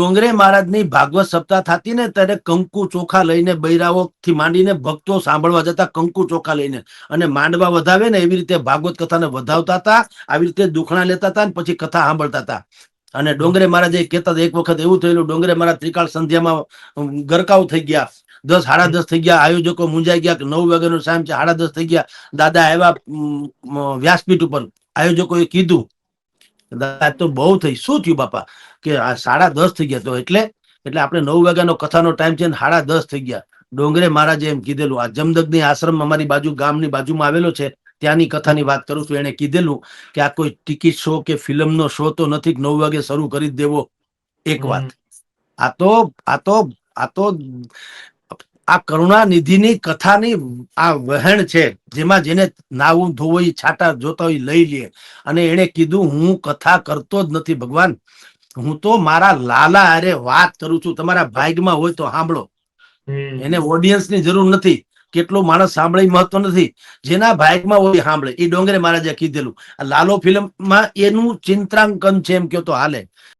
ડોંગરે મહારાજની ભાગવત સપ્તાહ થતી ને ત્યારે કંકુ ચોખા લઈને બૈરાઓ થી માંડીને ભક્તો સાંભળવા જતા કંકુ ચોખા લઈને અને માંડવા વધાવે ને એવી રીતે ભાગવત કથાને વધાવતા હતા આવી રીતે દુખણા લેતા હતા ને પછી કથા સાંભળતા હતા. અને ડોંગરે મહારાજે કહેતા હતા, એક વખત એવું થયેલું ડોંગરે મહારાજ ત્રિકાળ સંધ્યામાં ગરકાવ થઈ ગયા. દસ સાડા દસ થઈ ગયા આયોજકો મુંજાઈ ગયા નવ વાગ્યાનો સાયમ છે સાડા દસ થઈ ગયા. દાદા આવ્યા વ્યાસપીઠ ઉપર. આયોજકોએ કીધું દાદા તો બહુ થઈ. શું થયું બાપા? કે આ સાડા દસ થઈ ગયા તો એટલે? એટલે આપણે નવ વાગ્યાનો કથાનો ટાઈમ છે ને સાડા દસ થઈ ગયા. ડોંગરે મહારાજે એમ કીધેલું આ જમદગની આશ્રમ અમારી બાજુ ગામની બાજુમાં આવેલો છે. ત્યાંની કથાની વાત કરું છું. એને કીધેલું કે આ કોઈ ટિકિટ શો કે ફિલ્મનો શો તો નથી નવ વાગે શરૂ કરી દેવો. એક વાત. આ તો આ તો આ તો આ કરુણાનિધિની કથાની આ વહેણ છે જેમાં જેને નાવું ધોવું છાટા જોતા હોય લઈ લે. અને એને કીધું હું કથા કરતો જ નથી ભગવાન. હું તો મારા લાલા અરે વાત કરું છું. તમારા ભાગમાં હોય તો સાંભળો. એને ઓડિયન્સની જરૂર નથી. કેટલો માણસ સાંભળે મહત્વ નથી. જેના ભાગમાં હોય સાંભળે. એ ડોંગરે મહારાજે કીધેલું. આ લાલો ફિલ્મમાં એનું ચિંતાંકન છે એમ કયો તો હાલે.